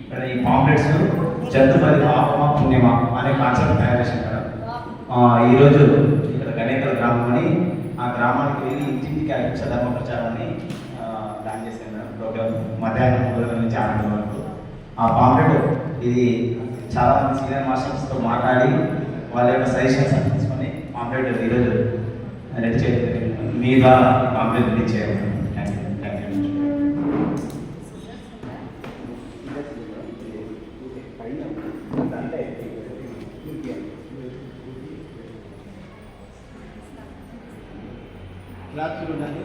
ఇక్కడ ఈ పాంప్లెట్స్ చతుపది పాపమ పుణ్యమా అనే కాన్సెప్ట్ తయారు చేశాం మేడం ఈరోజు ఇక్కడ గణేకల గ్రామం అని ఆ గ్రామానికి వెళ్ళి ఇంటింటికి అహింస ధర్మ ప్రచారాన్ని ప్లాన్ చేశాం మేడం ప్రోగ్రామ్ మధ్యాహ్నం మూడు గంటల నుంచి ఆరు వరకు ఆ పాంప్లెట్ ఇది చాలా మంది సీనియర్ మాస్టర్స్తో మాట్లాడి వాళ్ళ యొక్క సజెషన్స్ తీసుకొని పాంప్లెట్ ఈరోజు రెడీ చేయడం మీ ద్వారా పాంప్లెట్ రిలీజ్ చేయాలి. రాత్రి ఉన్నది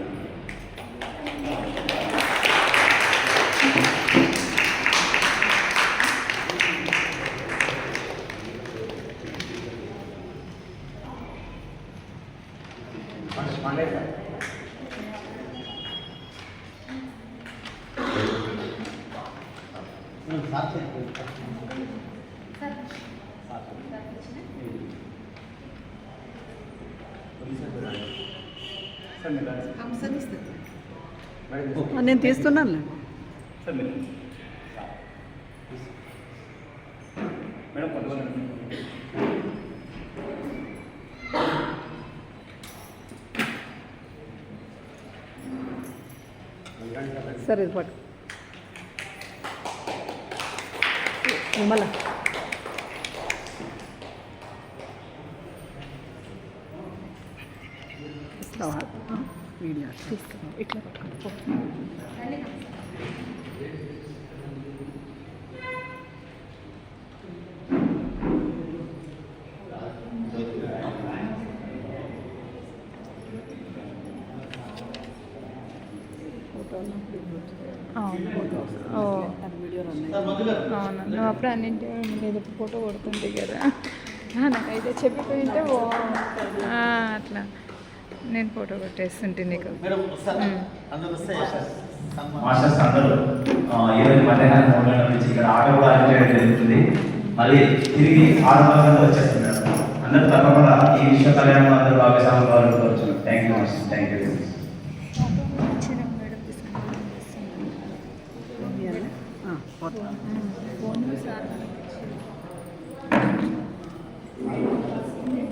సాధ్యం నేను తీస్తున్నాను సరే ఇది పట్టు. విమల తీసుకున్నావు ఇట్లా. అవును నువ్వు అప్పుడు అన్నింటి ఫోటో కొడుతుంటే కదా. నాకైతే చెప్పిపోయింటే అట్లా నేను ఫోటో కొట్టేస్తుంటే నీకు. మాస్టర్స్ అందరూ ఈరోజు మధ్యాహ్నం మూడు గంటల నుంచి ఇక్కడ ఆట కూడా అరేంజ్ జరుగుతుంది. మళ్ళీ తిరిగి ఆరు గంటలకు వచ్చేస్తున్నారు. అందరూ తప్పకుండా ఈ విశ్వ కళ్యాణం అందరూ భాగస్వామి కోరుచున్నాను thank you master thank you. Phone sir.